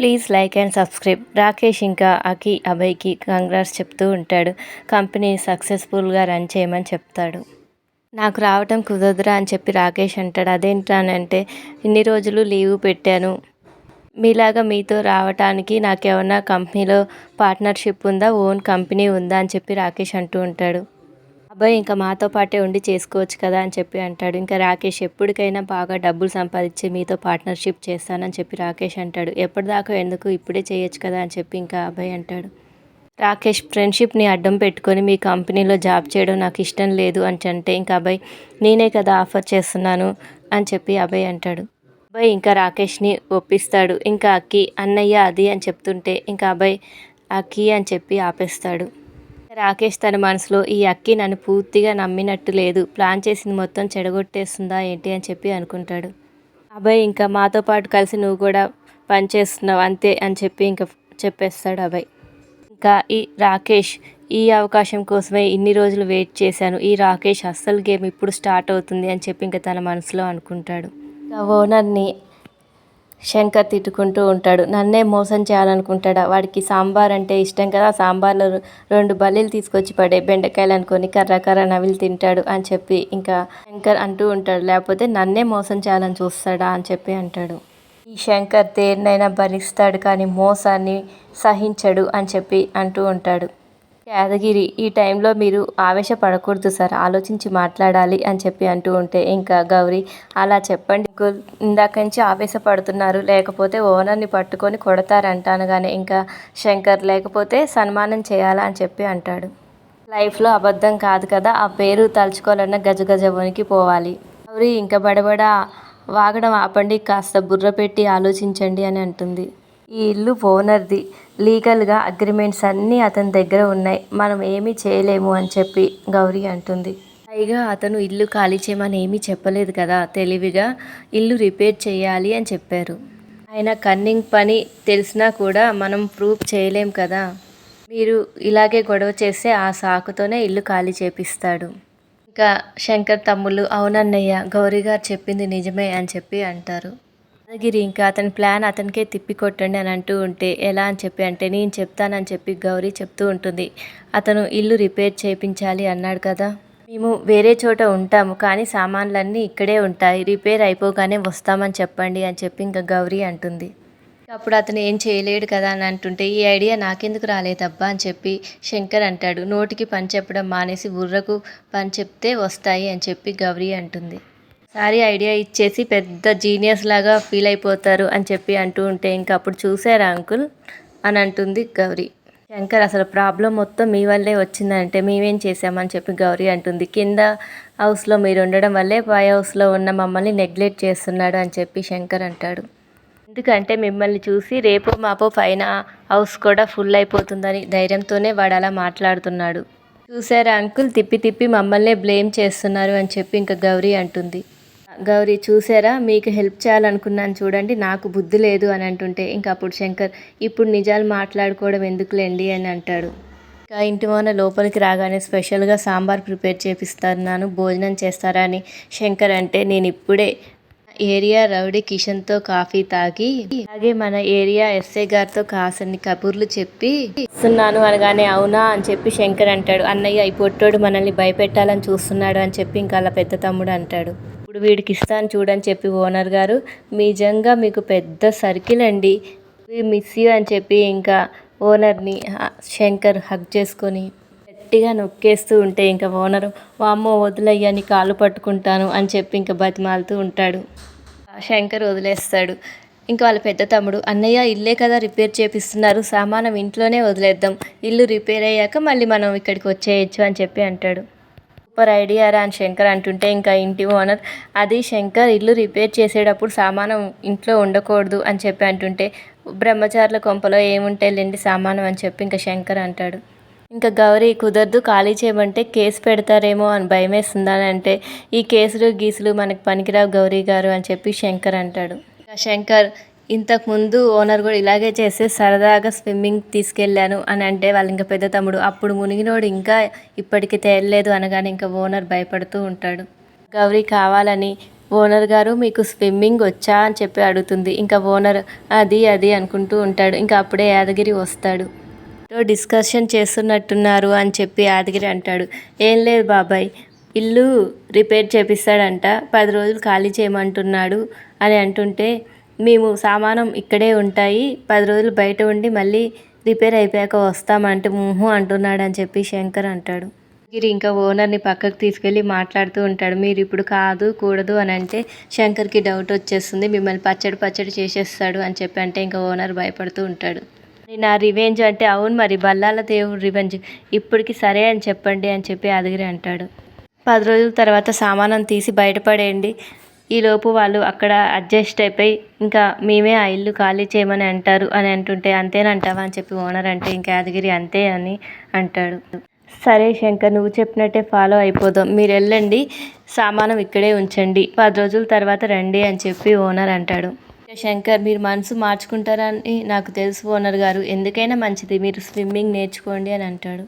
Please like and subscribe. Rakesh ఇంకా అకి అభయ్కి congrats చెప్తూ ఉంటాడు. కంపెనీ సక్సెస్ఫుల్గా రన్ చేయమని చెప్తాడు. నాకు రావటం కుదరదురా అని చెప్పి రాకేష్ అంటాడు. అదేంటానంటే ఇన్ని రోజులు లీవ్ పెట్టాను. మీలాగా మీతో రావటానికి నాకేమన్నా కంపెనీలో పార్ట్నర్షిప్ ఉందా? ఓన్ కంపెనీ ఉందా? అని చెప్పి రాకేష్ అంటూ ఉంటాడు. అబ్బాయి ఇంకా మాతో పాటే ఉండి చేసుకోవచ్చు కదా అని చెప్పి అంటాడు. ఇంకా రాకేష్ ఎప్పటికైనా బాగా డబ్బులు సంపాదించి మీతో పార్ట్నర్షిప్ చేస్తానని చెప్పి రాకేష్ అంటాడు. ఎప్పటిదాకా ఎందుకు ఇప్పుడే చేయొచ్చు కదా అని చెప్పి ఇంకా అబ్బాయి అంటాడు. రాకేష్ ఫ్రెండ్షిప్ని అడ్డం పెట్టుకొని మీ కంపెనీలో జాబ్ చేయడం నాకు ఇష్టం లేదు అని అంటే ఇంకా అబ్బాయి నేనే కదా ఆఫర్ చేస్తున్నాను అని చెప్పి అబ్బాయి అంటాడు. అబ్బాయి ఇంకా రాకేష్ని ఒప్పిస్తాడు. ఇంకా అక్కి అన్నయ్య అది అని చెప్తుంటే ఇంకా అబ్బాయి అక్కి అని చెప్పి ఆపేస్తాడు. రాకేష్ తన మనసులో ఈ అక్కి నన్ను పూర్తిగా నమ్మినట్టు లేదు. ప్లాన్ చేసింది మొత్తం చెడగొట్టేస్తుందా ఏంటి అని చెప్పి అనుకుంటాడు. అబ్బాయి ఇంకా మాతో పాటు కలిసి నువ్వు కూడా పనిచేస్తున్నావు అంతే అని చెప్పి ఇంకా చెప్పేస్తాడు అబ్బాయి ఇంకా ఈ రాకేష్ ఈ అవకాశం కోసమే ఇన్ని రోజులు వెయిట్ చేశాను. ఈ రాకేష్ అస్సలు గేమ్ ఇప్పుడు స్టార్ట్ అవుతుంది అని చెప్పి ఇంకా తన మనసులో అనుకుంటాడు. ఇంకా ఓనర్ని శంకర్ తిట్టుకుంటూ ఉంటాడు. నన్నే మోసం చేయాలనుకుంటాడా? వాడికి సాంబార్ అంటే ఇష్టం కదా సాంబార్లో రెండు బల్లీలు తీసుకొచ్చి పడే బెండకాయలు అనుకొని కర్ర కర్ర నవిలు తింటాడు అని చెప్పి ఇంకా శంకర్ అంటూ ఉంటాడు. లేకపోతే నన్నే మోసం చేయాలని చూస్తాడా అని చెప్పి అంటాడు. ఈ శంకర్ దేన్నైనా భరిస్తాడు కానీ మోసాన్ని సహించడు అని చెప్పి అంటూ ఉంటాడు. యాదగిరి ఈ టైంలో మీరు ఆవేశపడకూడదు సార్. ఆలోచించి మాట్లాడాలి అని చెప్పి అంటూ ఉంటే ఇంకా గౌరీ అలా చెప్పండి. అంకుల్ ఇందాక నుంచి ఆవేశపడుతున్నారు. లేకపోతే ఓనర్ని పట్టుకొని కొడతారంట కానీ ఇంకా శంకర్ లేకపోతే సన్మానం చేయాలా అని చెప్పి అంటాడు. లైఫ్లో అబద్ధం కాదు కదా ఆ పేరు తలుచుకోవాలన్న గజగజ వణికి పోవాలి. గౌరీ ఇంకా బడబడ వాగడం ఆపండి కాస్త బుర్ర పెట్టి ఆలోచించండి అని అంటుంది. ఈ ఇల్లు ఓనర్ది. లీగల్గా అగ్రిమెంట్స్ అన్నీ అతని దగ్గర ఉన్నాయి. మనం ఏమీ చేయలేము అని చెప్పి గౌరీ అంటుంది. పైగా అతను ఇల్లు ఖాళీ చేయమని ఏమీ చెప్పలేదు కదా తెలివిగా ఇల్లు రిపేర్ చేయాలి అని చెప్పారు. ఆయన కన్నింగ్ పని తెలిసినా కూడా మనం ప్రూఫ్ చేయలేం కదా. మీరు ఇలాగే గొడవ చేస్తే ఆ సాకుతోనే ఇల్లు ఖాళీ చేపిస్తాడు. ఇంకా శంకర్ తమ్ముళ్ళు అవునన్నయ్య గౌరీ గారు చెప్పింది నిజమే అని చెప్పి అంటారు. యాదగిరి ఇంకా అతని ప్లాన్ అతనికే తిప్పి కొట్టండి అని అంటూ ఉంటే ఎలా అని చెప్పి అంటే నేను చెప్తానని చెప్పి గౌరీ చెప్తూ ఉంటుంది. అతను ఇల్లు రిపేర్ చేయించాలి అన్నాడు కదా. మేము వేరే చోట ఉంటాము కానీ సామాన్లన్నీ ఇక్కడే ఉంటాయి. రిపేర్ అయిపోగానే వస్తామని చెప్పండి అని చెప్పి ఇంకా గౌరీ అంటుంది. అప్పుడు అతను ఏం చేయలేడు కదా అని అంటుంటే ఈ ఐడియా నాకెందుకు రాలేదబ్బా అని చెప్పి శంకర్ అంటాడు. నోటికి పని చెప్పడం మానేసి బుర్రకు పని చెప్తే వస్తాయి అని చెప్పి గౌరీ అంటుంది. సారీ ఐడియా ఇచ్చేసి పెద్ద జీనియస్ లాగా ఫీల్ అయిపోతారు అని చెప్పి అంటూ ఉంటే ఇంకా అప్పుడు చూసారా అంకుల్? అని అంటుంది గౌరీ. శంకర్ అసలు ప్రాబ్లం మొత్తం మీ వల్లే వచ్చిందంటే మేమేం చేసామని చెప్పి గౌరీ అంటుంది. కింద హౌస్లో మీరు ఉండడం వల్లే పై హౌస్లో ఉన్న మమ్మల్ని నెగ్లెక్ట్ చేస్తున్నాడు అని చెప్పి శంకర్ అంటాడు. ఎందుకంటే మిమ్మల్ని చూసి రేపు మాపో పైన హౌస్ కూడా ఫుల్ అయిపోతుందని ధైర్యంతోనే వాడు అలా మాట్లాడుతున్నాడు. చూసారా అంకుల్? తిప్పి తిప్పి మమ్మల్నే బ్లేమ్ చేస్తున్నారు అని చెప్పి ఇంకా గౌరీ అంటుంది. గౌరీ చూసారా? మీకు హెల్ప్ చేయాలనుకున్నాను చూడండి. నాకు బుద్ధి లేదు అని అంటుంటే ఇంకా అప్పుడు శంకర్ ఇప్పుడు నిజాలు మాట్లాడుకోవడం ఎందుకులేండి? అని అంటాడు. ఇంకా ఇంటి మొన్న లోపలికి రాగానే స్పెషల్గా సాంబార్ ప్రిపేర్ చేపిస్తున్నాను భోజనం చేస్తారా అని శంకర్ అంటే నేను ఇప్పుడే ఏరియా రౌడీ కిషన్తో కాఫీ తాగి అలాగే మన ఏరియా ఎస్ఐ గారితో కాసన్ని కబుర్లు చెప్పి ఇస్తున్నాను అనగానే అవునా? అని చెప్పి శంకర్ అంటాడు. అన్నయ్య ఈ పొట్టోడు మనల్ని భయపెట్టాలని చూస్తున్నాడు అని చెప్పి ఇంకా అలా పెద్ద తమ్ముడు అంటాడు. ఇప్పుడు వీడికి ఇస్తాను చూడని చెప్పి ఓనర్ గారు నిజంగా మీకు పెద్ద సర్కిల్ అండి. మిస్ యూ అని చెప్పి ఇంకా ఓనర్ని శంకర్ హక్ చేసుకొని గట్టిగా నొక్కేస్తూ ఉంటే ఇంకా ఓనరు వామ్మో వదిలయ్యని కాళ్ళు పట్టుకుంటాను అని చెప్పి ఇంకా బతిమాలుతూ ఉంటాడు. శంకర్ వదిలేస్తాడు. ఇంకా వాళ్ళ పెద్ద తమ్ముడు అన్నయ్య ఇల్లే కదా రిపేర్ చేపిస్తున్నారు సామానం ఇంట్లోనే వదిలేద్దాం. ఇల్లు రిపేర్ అయ్యాక మళ్ళీ మనం ఇక్కడికి వచ్చేయచ్చు అని చెప్పి అంటాడు. సూపర్ ఐడియా రా అని శంకర్ అంటుంటే ఇంకా ఇంటి ఓనర్ అది శంకర్ ఇల్లు రిపేర్ చేసేటప్పుడు సామానం ఇంట్లో ఉండకూడదు అని చెప్పి అంటుంటే బ్రహ్మచారుల కొంపలో ఏముంటాయిలేండి సామానం అని చెప్పి ఇంకా శంకర్ అంటాడు. ఇంకా గౌరీ కుదరదు ఖాళీ చేయమంటే కేసు పెడతారేమో అని భయమేస్తుందని అంటే ఈ కేసులు గీసులు మనకి పనికిరావు గౌరీ గారు అని చెప్పి శంకర్ అంటాడు. శంకర్ ఇంతకుముందు ఓనర్ కూడా ఇలాగే చేస్తే సరదాగా స్విమ్మింగ్ తీసుకెళ్ళాను అని అంటే వాళ్ళు ఇంకా పెద్ద తమ్ముడు. అప్పుడు మునిగినోడు ఇంకా ఇప్పటికి తేలలేదు అనగానే ఇంకా ఓనర్ భయపడుతూ ఉంటాడు. గౌరీ కావాలని ఓనర్ గారు మీకు స్విమ్మింగ్ వచ్చా? అని చెప్పి అడుగుతుంది. ఇంకా ఓనర్ అది అది అనుకుంటూ ఉంటాడు. ఇంకా అప్పుడే యాదగిరి వస్తాడు. డిస్కషన్ చేస్తున్నట్టున్నారు అని చెప్పి యాదగిరి అంటాడు. ఏం లేదు బాబాయ్ ఇల్లు రిపేర్ చేపిస్తాడంట. పది రోజులు ఖాళీ చేయమంటున్నాడు అని అంటుంటే మేము సామానం ఇక్కడే ఉంటాయి. పది రోజులు బయట ఉండి మళ్ళీ రిపేర్ అయిపోయాక వస్తామంటే ముహు అంటున్నాడు అని చెప్పి శంకర్ అంటాడు. గిరి ఇంకా ఓనర్ని పక్కకు తీసుకెళ్ళి మాట్లాడుతూ ఉంటాడు. మీరు ఇప్పుడు కాదు కూడదు అని అంటే శంకర్కి డౌట్ వచ్చేస్తుంది. మిమ్మల్ని పచ్చడి పచ్చడి చేసేస్తాడు అని చెప్పి అంటే ఇంకా ఓనర్ భయపడుతూ ఉంటాడు. నా రివెంజ్ అంటే అవును మరి బల్లాల దేవుడు రివెంజ్. ఇప్పటికి సరే అని చెప్పండి అని చెప్పి అదిగిరి అంటాడు. పది రోజుల తర్వాత సామానం తీసి బయటపడేయండి. ఈలోపు వాళ్ళు అక్కడ అడ్జస్ట్ అయిపోయి ఇంకా మేమే ఆ ఇల్లు ఖాళీ చేయమని అంటారు అని అంటుంటే అంతేనంటావా? అని చెప్పి ఓనర్ అంటే ఇంకా యాదగిరి అంతే అని అంటాడు. సరే శంకర్ నువ్వు చెప్పినట్టే ఫాలో అయిపోదాం. మీరు వెళ్ళండి సామానం ఇక్కడే ఉంచండి. పది రోజుల తర్వాత రండి అని చెప్పి ఓనర్ అంటాడు. శంకర్ మీరు మనసు మార్చుకుంటారని నాకు తెలుసు ఓనర్ గారు. ఎందుకైనా మంచిది. మీరు స్విమ్మింగ్ నేర్చుకోండి అని అంటాడు.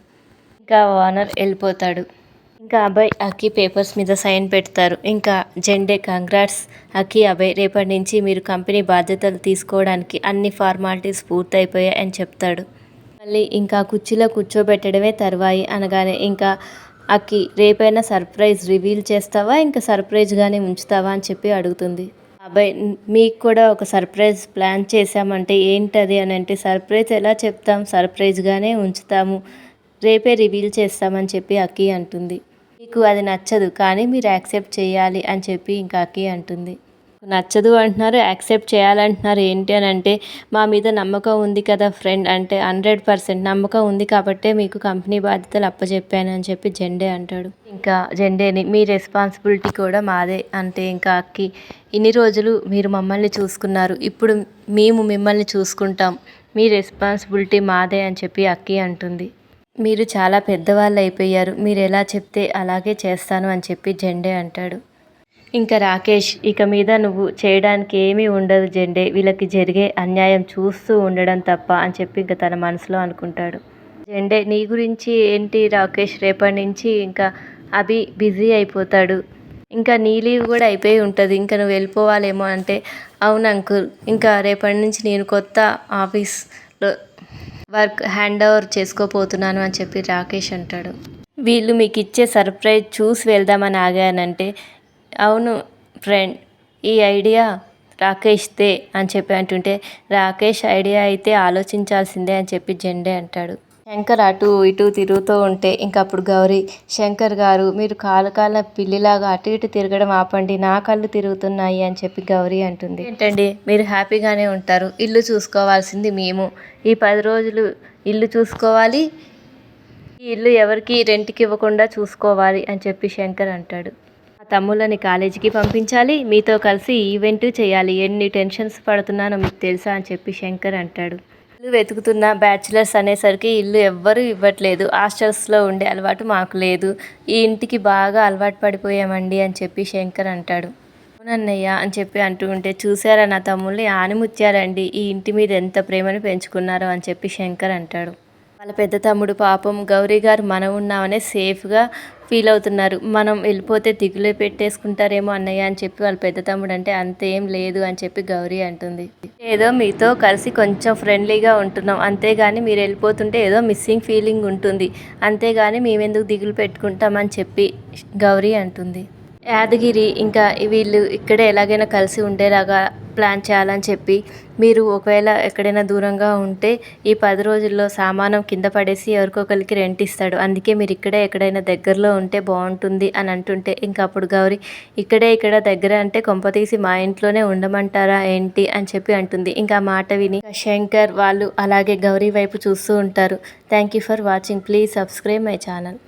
ఇంకా ఓనర్ వెళ్ళిపోతాడు. ఇంకా అభయ్ అక్కి పేపర్స్ మీద సైన్ పెడతారు. ఇంకా జెండే కంగ్రాట్స్ అక్కి అభయ్ రేపటి నుంచి మీరు కంపెనీ బాధ్యతలు తీసుకోవడానికి అన్ని ఫార్మాలిటీస్ పూర్తయిపోయాయి అని చెప్తాడు. మళ్ళీ ఇంకా కుర్చీలో కూర్చోబెట్టడమే తర్వాయి అనగానే ఇంకా అక్కి రేపైనా సర్ప్రైజ్ రివీల్ చేస్తావా? ఇంకా సర్ప్రైజ్గానే ఉంచుతావా? అని చెప్పి అడుగుతుంది. అబ్బాయి మీకు కూడా ఒక సర్ప్రైజ్ ప్లాన్ చేశామంటే ఏంటది అని అంటే సర్ప్రైజ్ ఎలా చెప్తాం? సర్ప్రైజ్గానే ఉంచుతాము. రేపే రివీల్ చేస్తామని చెప్పి అక్కి అంటుంది. మీకు అది నచ్చదు కానీ మీరు యాక్సెప్ట్ చేయాలి అని చెప్పి ఇంకా అక్కి అంటుంది. నచ్చదు అంటున్నారు యాక్సెప్ట్ చేయాలంటున్నారు ఏంటి అని అంటే మా మీద నమ్మకం ఉంది కదా ఫ్రెండ్ అంటే హండ్రెడ్ పర్సెంట్ నమ్మకం ఉంది కాబట్టే మీకు కంపెనీ బాధ్యతలు అప్పచెప్పాను అని చెప్పి జెండే అంటాడు. ఇంకా జెండేని మీ రెస్పాన్సిబిలిటీ కూడా మాదే అంటే ఇంకా అక్కి ఇన్ని రోజులు మీరు మమ్మల్ని చూసుకున్నారు ఇప్పుడు మేము మిమ్మల్ని చూసుకుంటాం మీ రెస్పాన్సిబిలిటీ మాదే అని చెప్పి అక్కి అంటుంది. మీరు చాలా పెద్దవాళ్ళు అయిపోయారు మీరు ఎలా చెప్తే అలాగే చేస్తాను అని చెప్పి జెండే అంటాడు. ఇంకా రాకేష్ ఇక మీద నువ్వు చేయడానికి ఏమీ ఉండదు జెండే వీళ్ళకి జరిగే అన్యాయం చూస్తూ ఉండడం తప్ప అని చెప్పి ఇంకా తన మనసులో అనుకుంటాడు. జెండే నీ గురించి ఏంటి రాకేష్? రేపటి నుంచి ఇంకా అభి బిజీ అయిపోతాడు. ఇంకా నీ లీవ్ కూడా అయిపోయి ఉంటుంది ఇంకా నువ్వు వెళ్ళిపోవాలేమో అంటే అవును అంకుల్ ఇంకా రేపటి నుంచి నేను కొత్త ఆఫీస్లో వర్క్ హ్యాండ్ ఓవర్ చేసుకోపోతున్నాను అని చెప్పి రాకేష్ అంటాడు. వీళ్ళు మీకు ఇచ్చే సర్ప్రైజ్ చూసి వెళ్దామని ఆగానంటే అవును ఫ్రెండ్ ఈ ఐడియా రాకేష్దే అని చెప్పి అంటుంటే రాకేష్ ఐడియా అయితే ఆలోచించాల్సిందే అని చెప్పి జెండే అంటాడు. శంకర్ అటు ఇటు తిరుగుతూ ఉంటే ఇంక అప్పుడు గౌరీ శంకర్ గారు మీరు కాలుకాల పిల్లిలాగా అటు ఇటు తిరగడం ఆపండి నా కళ్ళు తిరుగుతున్నాయి అని చెప్పి గౌరీ అంటుంది. ఏంటండి? మీరు హ్యాపీగానే ఉంటారు. ఇల్లు చూసుకోవాల్సింది మేము. ఈ పది రోజులు ఇల్లు చూసుకోవాలి. ఈ ఇల్లు ఎవరికి రెంట్కి ఇవ్వకుండా చూసుకోవాలి అని చెప్పి శంకర్ అంటాడు. ఆ తమ్ముళ్ళని కాలేజీకి పంపించాలి. మీతో కలిసి ఈవెంట్ చేయాలి. ఎన్ని టెన్షన్స్ పడుతున్నానో మీకు తెలుసా అని చెప్పి శంకర్ అంటాడు. ఇల్లు వెతుకుతున్న బ్యాచిలర్స్ అనేసరికి ఇల్లు ఎవ్వరూ ఇవ్వట్లేదు. హాస్టల్స్లో ఉండే అలవాటు మాకు లేదు. ఈ ఇంటికి బాగా అలవాటు పడిపోయామండి అని చెప్పి శంకర్ అంటాడు. అవునన్నయ్య అని చెప్పి అంటూ ఉంటే చూసారా నా తమ్ముల్ని? ఆనిముత్యారండి ఈ ఇంటి మీద ఎంత ప్రేమను పెంచుకున్నారో అని చెప్పి శంకర్ అంటాడు. వాళ్ళ పెద్ద తమ్ముడు పాపం గౌరీ గారు మనం ఉన్నామనే సేఫ్గా ఫీల్ అవుతున్నారు. మనం వెళ్ళిపోతే దిగులు పెట్టేసుకుంటారేమో అన్నయ్య అని చెప్పి వాళ్ళ పెద్ద తమ్ముడు అంటే అంతేం లేదు అని చెప్పి గౌరీ అంటుంది. ఏదో మీతో కలిసి కొంచెం ఫ్రెండ్లీగా ఉంటున్నాం. అంతేగాని మీరు వెళ్ళిపోతుంటే ఏదో మిస్సింగ్ ఫీలింగ్ ఉంటుంది. అంతేగాని మేమెందుకు దిగులు పెట్టుకుంటామని చెప్పి గౌరీ అంటుంది. యాదగిరి ఇంకా వీళ్ళు ఇక్కడే ఎలాగైనా కలిసి ఉండేలాగా ప్లాన్ చేయాలని చెప్పి మీరు ఒకవేళ ఎక్కడైనా దూరంగా ఉంటే ఈ పది రోజుల్లో సామానం కింద పడేసి ఎవరికొకరికి రెంట్ ఇస్తాడు. అందుకే మీరు ఇక్కడే ఎక్కడైనా దగ్గరలో ఉంటే బాగుంటుంది అని అంటుంటే ఇంకా అప్పుడు గౌరీ ఇక్కడే ఇక్కడ దగ్గర అంటే కొంపతీసి మా ఇంట్లోనే ఉండమంటారా ఏంటి? అని చెప్పి అంటుంది. ఇంకా మాట విని శంకర్ వాళ్ళు అలాగే గౌరీ వైపు చూస్తూ ఉంటారు. Thank you for watching. Please subscribe my channel.